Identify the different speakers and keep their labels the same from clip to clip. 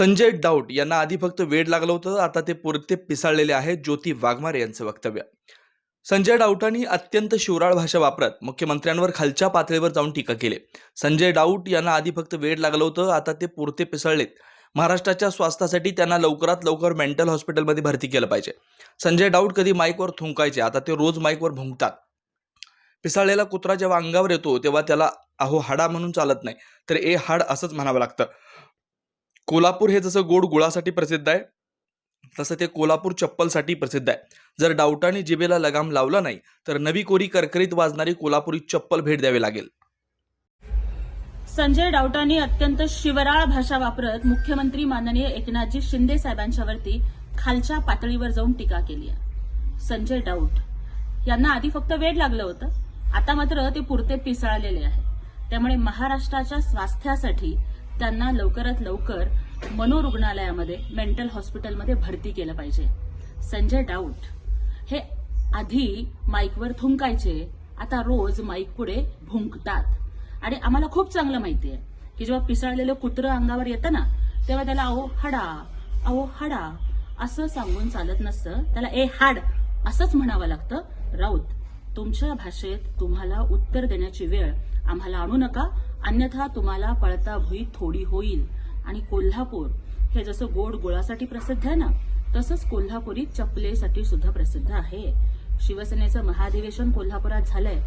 Speaker 1: संजय डाऊट यांना आधी फक्त वेड लागलं होतं आता ते पुरते पिसाळलेले आहेत ज्योती वाघमारे यांचं वक्तव्य. संजय डाऊटांनी अत्यंत शिवराळ भाषा वापरत मुख्यमंत्र्यांवर खालच्या पातळीवर जाऊन टीका केली. संजय डाऊट यांना आधी फक्त वेड लागलं होतं आता ते पुरते पिसळलेत. महाराष्ट्राच्या स्वास्थ्यासाठी त्यांना लवकरात लवकर मेंटल हॉस्पिटलमध्ये भरती केलं पाहिजे. संजय डाऊट कधी माईकवर थुंकायचे आता ते रोज माईकवर भुंकतात. पिसाळलेला कुत्रा जेव्हा अंगावर येतो तेव्हा त्याला अहो हाडा म्हणून चालत नाही. तर ए हाड असंच म्हणावं लागतं. कोल्हापूर हे जसं गोड गुळासाठी प्रसिद्ध आहे तसं ते कोल्हापूर चप्पलसाठी प्रसिद्ध आहे. जर डाऊटाने जिभेला लगाम लावला नाही तर नवी कोरी करकरीत वाजणारी कोल्हापुरी चप्पल भेट द्यावी लागेल.
Speaker 2: संजय डाऊटांनी अत्यंत शिवराळ भाषा वापरत मुख्यमंत्री माननीय एकनाथजी शिंदे साहेबांच्यावरती खालच्या पातळीवर जाऊन टीका केली आहे. संजय डाऊट. यांना आधी फक्त वेळ लागलं होतं आता मात्र ते पुरते पिसाळलेले आहे त्यामुळे महाराष्ट्राच्या स्वास्थ्यासाठी त्यांना लवकरात लवकर मनोरुग्णालयामध्ये मेंटल हॉस्पिटलमध्ये भरती केलं पाहिजे. संजय डाऊट. हे आधी माईकवर थुंकायचे आता रोज माईक पुढे भुंकतात. आणि आम्हाला खूप चांगलं माहिती आहे की जेव्हा पिसाळलेलं कुत्रं अंगावर येतं ना तेव्हा त्याला अहो हाडा अहो हाडा असं सांगून चालत नसतं. त्याला ए हाड असंच म्हणावं लागतं. राऊत तुमच्या भाषेत तुम्हाला उत्तर देण्याची वेळ आम्हाला आणू नका. अन्यथा तुम्हाला पळता भुई थोडी होईल. आणि कोल्हापूर हे जसं गोड गोळासाठी प्रसिद्ध आहे ना तसंच कोल्हापुरी चपलेसाठी सुद्धा प्रसिद्ध आहे. शिवसेनेचं महाधिवेशन कोल्हापुरात झालंय.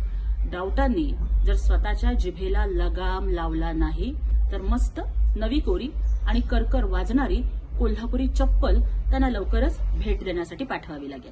Speaker 2: डाऊटांनी जर स्वतःच्या जिभेला लगाम लावला नाही तर मस्त नवी कोरी आणि करकर वाजणारी कोल्हापुरी चप्पल त्यांना लवकरच भेट देण्यासाठी पाठवावी लागेल.